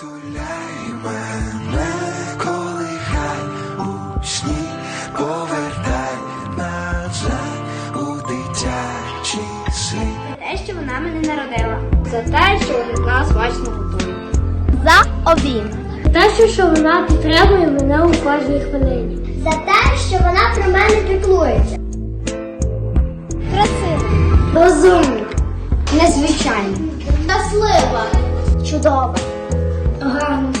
Туляй мене, коли хай у сні повертай назад у дитячий світ. те, що вона мене народила. За те, що вона смачно готує. За обійм. Те, що вона підтримує мене у кожній хвилині. За те, що вона про мене піклується. Красива. Розумна. Незвичайна. Щаслива. Чудова. Гарна.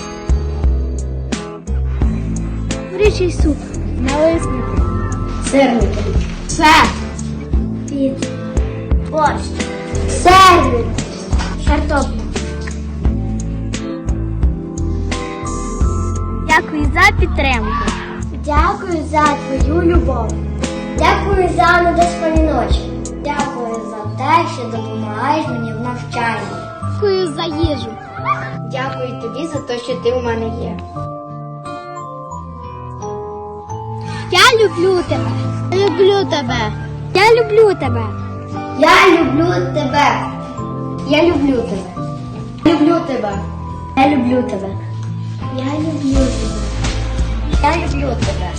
Річий суп. Налисники. Сирники. Все. Піц. Борщ. Сервіс. Картопля. Дякую за підтримку. Дякую за твою любов. Дякую за недоспані ночі. Дякую за те, що допомагаєш мені в навчанні. Дякую за їжу. Дякую тобі за те, що ти у мене є. Я люблю тебе. Люблю тебе. Я люблю тебе. Я люблю тебе. Я люблю тебе. Люблю тебе. Я люблю тебе. Я люблю тебе. Я люблю тебе.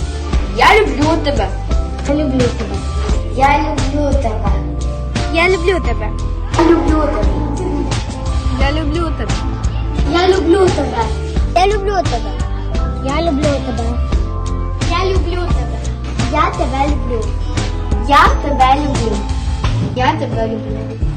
Я люблю тебе. Я люблю тебе. Я люблю тебе. Я люблю тебе. Я люблю тебе. Я Я люблю тебе. Я люблю тебе. Я люблю тебе. Я люблю тебе. Я тебе люблю. Я тебе люблю. Я тебе люблю.